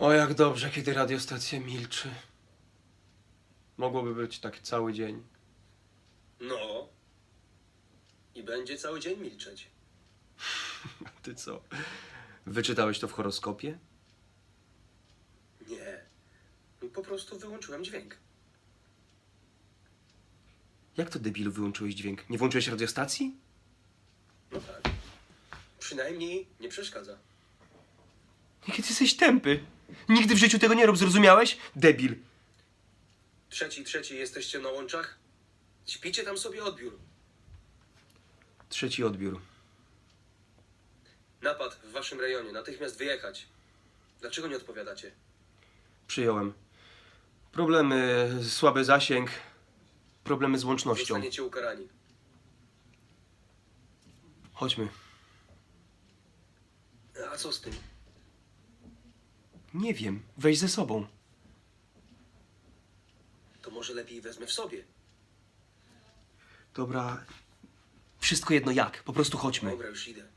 O, jak dobrze, kiedy radiostacja milczy. Mogłoby być tak cały dzień. No. I będzie cały dzień milczeć. Ty co? Wyczytałeś to w horoskopie? Nie. Po prostu wyłączyłem dźwięk. Jak to debilu wyłączyłeś dźwięk? Nie włączyłeś radiostacji? No tak. Przynajmniej nie przeszkadza. Jaki ty jesteś tępy. Nigdy w życiu tego nie rób, zrozumiałeś? Debil. Trzeci, trzeci, jesteście na łączach? Śpicie tam sobie odbiór. Trzeci odbiór. Napad w waszym rejonie. Natychmiast wyjechać. Dlaczego nie odpowiadacie? Przyjąłem. Problemy, słaby zasięg, problemy z łącznością. Zostaniecie ukarani. Chodźmy. A co z tym? Nie wiem, weź ze sobą. To może lepiej wezmę w sobie. Dobra, wszystko jedno jak, po prostu chodźmy. Dobra, już idę.